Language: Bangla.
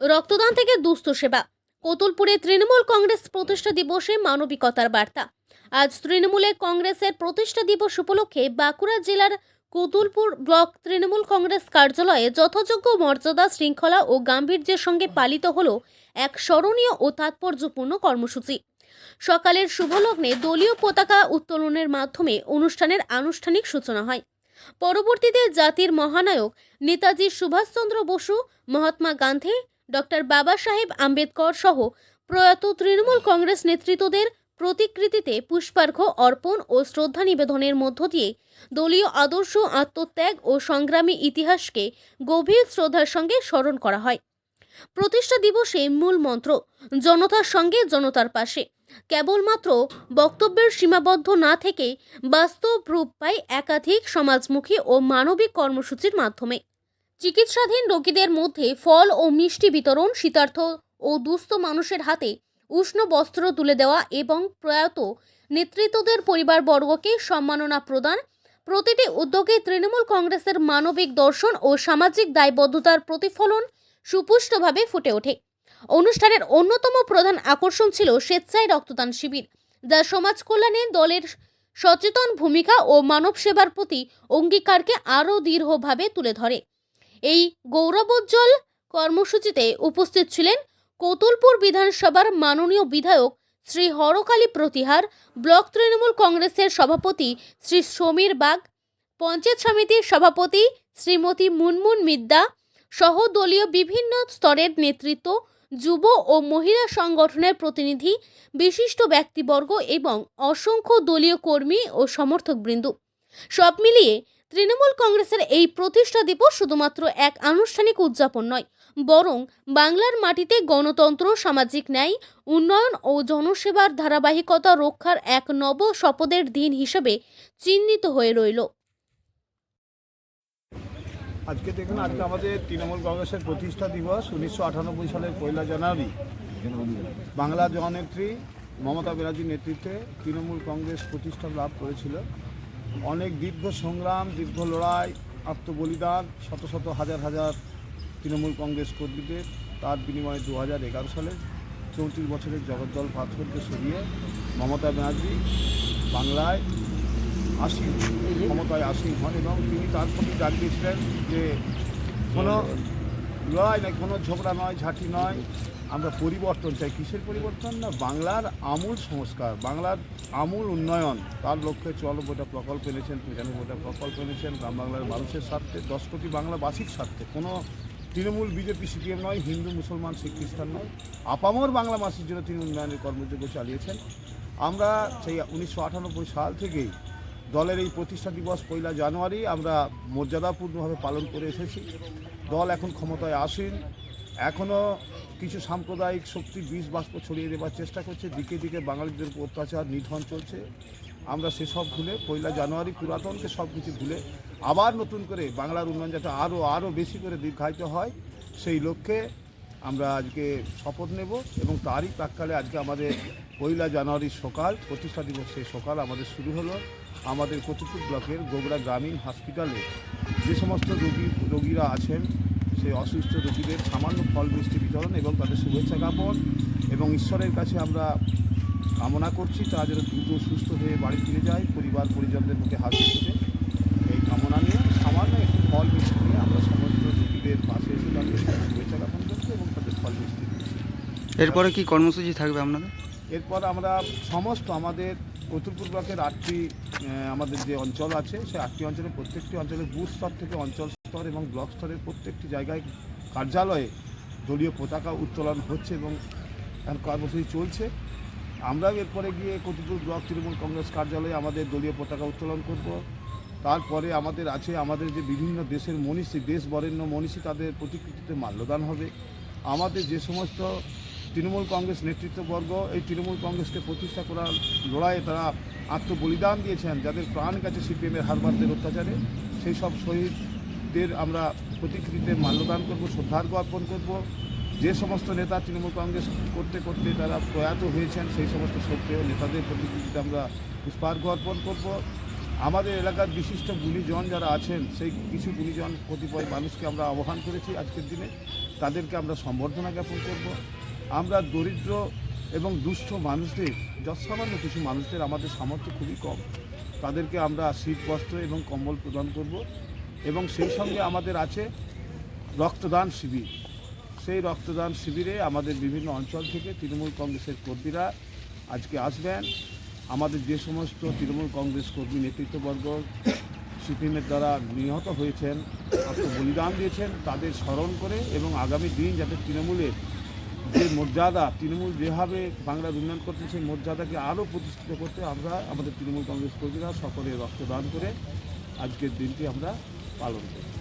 রক্তদান থেকে দুস্থ সেবা। কোতুলপুরে তৃণমূল কংগ্রেস প্রতিষ্ঠা দিবসে মানবিকতার বার্তা। আজ তৃণমূলে কংগ্রেসের প্রতিষ্ঠা দিবস উপলক্ষে বাঁকুড়া জেলার কোতুলপুর ব্লক তৃণমূল কংগ্রেস কার্যালয়ে যথাযোগ্য মর্যাদা, শৃঙ্খলা ও গাম্ভীর্যের সঙ্গে পালিত হল এক স্মরণীয় ও তাৎপর্যপূর্ণ কর্মসূচি। সকালের শুভলগ্নে দলীয় পতাকা উত্তোলনের মাধ্যমে অনুষ্ঠানের আনুষ্ঠানিক সূচনা হয়। পরবর্তীতে জাতির মহানায়ক নেতাজি সুভাষচন্দ্র বসু, মহাত্মা গান্ধী ডক্টর বাবা সাহেব আম্বেদকর সহ প্রয়াত তৃণমূল কংগ্রেস নেতৃত্বদের প্রতিকৃতিতে পুষ্পার্ঘ্য অর্পণ ও শ্রদ্ধা নিবেদনের মধ্য দিয়ে দলীয় আদর্শ, আত্মত্যাগ ও সংগ্রামী ইতিহাসকে গভীর শ্রদ্ধার সঙ্গে স্মরণ করা হয়। প্রতিষ্ঠা দিবসে মূল মন্ত্র, জনতার সঙ্গে জনতার পাশে। কেবলমাত্র বক্তব্যের সীমাবদ্ধ না থেকে বাস্তব রূপ পায় একাধিক সমাজমুখী ও মানবিক কর্মসূচির মাধ্যমে। চিকিৎসাধীন রোগীদের মধ্যে ফল ও মিষ্টি বিতরণ শীতার্থ ও দুস্থ মানুষের হাতে উষ্ণ বস্ত্র তুলে দেওয়া এবং প্রয়াত নেতৃত্বদের পরিবারবর্গকে সম্মাননা প্রদান, প্রতিটি উদ্যোগে তৃণমূল কংগ্রেসের মানবিক দর্শন ও সামাজিক দায়বদ্ধতার প্রতিফলন সুপুষ্টভাবে ফুটে ওঠে। অনুষ্ঠানের অন্যতম প্রধান আকর্ষণ ছিল স্বেচ্ছায় রক্তদান শিবির, যা সমাজ কল্যাণে দলের সচেতন ভূমিকা ও মানব সেবার প্রতি অঙ্গীকারকে আরও দৃঢ়ভাবে তুলে ধরে। এই গৌরবোজ্জ্বল কর্মসূচিতে উপস্থিত ছিলেন কোতুলপুর বিধানসভার মাননীয় বিধায়ক শ্রী হরকালী প্রতিহার, ব্লক তৃণমূল কংগ্রেসের সভাপতি শ্রী সমীর বাগ, পঞ্চায়েত সমিতির সভাপতি শ্রীমতী মুনমুন মিদ্দা সহ দলীয় বিভিন্ন স্তরের নেতৃত্ব, যুব ও মহিলা সংগঠনের প্রতিনিধি, বিশিষ্ট ব্যক্তিবর্গ এবং অসংখ্য দলীয় কর্মী ও সমর্থকবৃন্দ। সব মিলিয়ে তৃণমূল কংগ্রেসের এই প্রতিষ্ঠা দিবস শুধুমাত্র এক আনুষ্ঠানিক উদযাপন নয়, বরং বাংলার মাটিতে গণতন্ত্র, সামাজিক ন্যায়, উন্নয়ন ও জনসেবার ধারাবাহিকতা রক্ষার এক নব শপথের দিন হিসেবে চিহ্নিত হয়ে রইল। আজকে দেখুন, আজকে আমাদের তৃণমূল কংগ্রেসের প্রতিষ্ঠা দিবস, উনিশশো আটানব্বই সালের পয়লা জানুয়ারি। বাংলা জননেত্রী মমতা ব্যানার্জির নেতৃত্বে তৃণমূল কংগ্রেস প্রতিষ্ঠা লাভ করেছিল। অনেক দীর্ঘ সংগ্রাম, দীর্ঘ লড়াই, আত্মবলিদান, শত শত হাজার হাজার তৃণমূল কংগ্রেস কর্মীদের, তার বিনিময়ে দু হাজার এগারো সালে চৌত্রিশ বছরের জগদ্দল পাথরকে সরিয়ে মমতা ব্যানার্জি বাংলায় আসীন, ক্ষমতায় আসীন হন এবং তিনি তার প্রতি ডাক দিয়েছিলেন যে কোনো লড়াই নয়, কোনো ঝগড়া নয়, ঝাঁটি নয় আমরা পরিবর্তন চাই। কিসের পরিবর্তন না? বাংলার আমূল সংস্কার, বাংলার আমূল উন্নয়ন, তার লক্ষ্যে চুয়ানব্বইটা প্রকল্প এনেছেন পঁচানব্বইটা প্রকল্প এনেছেন, গ্রাম বাংলার মানুষের স্বার্থে, দশ কোটি বাংলাবাসীর স্বার্থে। কোনো তৃণমূল বিজেপি সিপিএম নয়, হিন্দু, মুসলমান, শিখ, খ্রিস্টান নয়, আপামর বাংলাবাসীর জন্য তিনি উন্নয়নের কর্মযোগ্য চালিয়েছেন। আমরা সেই উনিশশো আটানব্বই সাল থেকেই দলের এই প্রতিষ্ঠা দিবস পয়লা জানুয়ারি আমরা মর্যাদাপূর্ণভাবে পালন করে এসেছি। দল এখন ক্ষমতায় আসেন। এখনও কিছু সাম্প্রদায়িক শক্তি বীজ বাষ্প ছড়িয়ে দেওয়ার চেষ্টা করছে। দিকে দিকে বাঙালিদের উপর অত্যাচার, নিধন চলছে। আমরা সেসব ভুলে পয়লা জানুয়ারি পুরাতনকে সব কিছু ভুলে আবার নতুন করে বাংলার উন্নয়ন যাতে আরও আরও বেশি করে দীর্ঘায়িত হয়, সেই লক্ষ্যে আমরা আজকে শপথ নেব এবং তারই প্রাককালে আজকে আমাদের পয়লা জানুয়ারির সকাল প্রতিষ্ঠা দিবস সকাল আমাদের শুরু হলো আমাদের কচুপুর ব্লকের গোগড়া গ্রামীণ হসপিটালে। যে সমস্ত রোগী, রোগীরা আছেন, সেই অসুস্থ রোগীদের সামান্য ফল মিষ্টি বিতরণ এবং তাদের শুভেচ্ছা জ্ঞাপন এবং ঈশ্বরের কাছে আমরা কামনা করছি, তারা যেন দ্রুত সুস্থ হয়ে বাড়ি ফিরে যায় পরিবার পরিজনদের মুখে হাসি ফুটে এই কামনা নিয়ে সামান্য একটু ফল মিষ্টি নিয়ে আমরা সমস্ত রোগীদের পাশে এসে তাদের শুভেচ্ছা জ্ঞাপন করছি এবং তাদের ফল মিষ্টি দিচ্ছি এরপরে কি কর্মসূচি থাকবে আপনাদের? এরপর আমরা সমস্ত আমাদের কতুলপুর ব্লকের আটটি আমাদের যে অঞ্চল আছে, সেই আটটি অঞ্চলের প্রত্যেকটি অঞ্চলের বুথ স্তর থেকে অঞ্চল স্তর এবং ব্লক স্তরের প্রত্যেকটি জায়গায় কার্যালয়ে দলীয় পতাকা উত্তোলন হচ্ছে এবং কর্মসূচি চলছে। আমরাও এরপরে গিয়ে কতুলপুর ব্লক তৃণমূল কংগ্রেস কার্যালয়ে আমাদের দলীয় পতাকা উত্তোলন করব। তারপরে আমাদের আছে আমাদের যে বিভিন্ন দেশের মনীষী, দেশ বরেণ্য মনীষী, তাদের প্রতিকৃতিতে মাল্যদান হবে। আমাদের যে সমস্ত তৃণমূল কংগ্রেস নেতৃত্ববর্গ এই তৃণমূল কংগ্রেসকে প্রতিষ্ঠা করার লড়াইয়ে তারা আত্মবলিদান দিয়েছেন, যাদের প্রাণ গেছে সিপিএমের হারবারদের অত্যাচারে। সেই সব শহীদদের আমরা প্রতিকৃতিতে মাল্যদান করব শ্রদ্ধার্ঘ অর্পণ করব। যে সমস্ত নেতা তৃণমূল কংগ্রেস করতে করতে তারা প্রয়াত হয়েছেন, সেই সমস্ত সক্রিয় নেতাদের প্রতিকৃতিতে আমরা পুষ্পার্ঘ অর্পণ করব। আমাদের এলাকার বিশিষ্ট গুণীজন যারা আছেন, সেই কিছু গুণীজন কতিপয় মানুষকে আমরা আহ্বান করেছি আজকের দিনে। তাদেরকে আমরা সম্বর্ধনা জ্ঞাপন করব। আমরা দরিদ্র এবং দুস্থ মানুষদের, যৎসামান্য কিছু মানুষদের আমাদের সামর্থ্য খুবই কম। তাদেরকে আমরা শীত বস্ত্র এবং কম্বল প্রদান করব এবং সেই সঙ্গে আমাদের আছে রক্তদান শিবির। সেই রক্তদান শিবিরে আমাদের বিভিন্ন অঞ্চল থেকে তৃণমূল কংগ্রেসের কর্মীরা আজকে আসবেন। আমাদের যে সমস্ত তৃণমূল কংগ্রেস কর্মী নেতৃত্ববর্গ, সিপিএমের দ্বারা নিহত হয়েছেন, আত্মবলিদান দিয়েছেন, তাদের স্মরণ করে এবং আগামী দিন যাতে তৃণমূলের যে মর্যাদা তৃণমূল যেভাবে বাংলার উন্নয়ন করছে, সেই মর্যাদাকে আরও প্রতিষ্ঠিত করতে আমরা আমাদের তৃণমূল কংগ্রেস কর্মীরা সকলে রক্তদান করে আজকের দিনটি আমরা পালন করি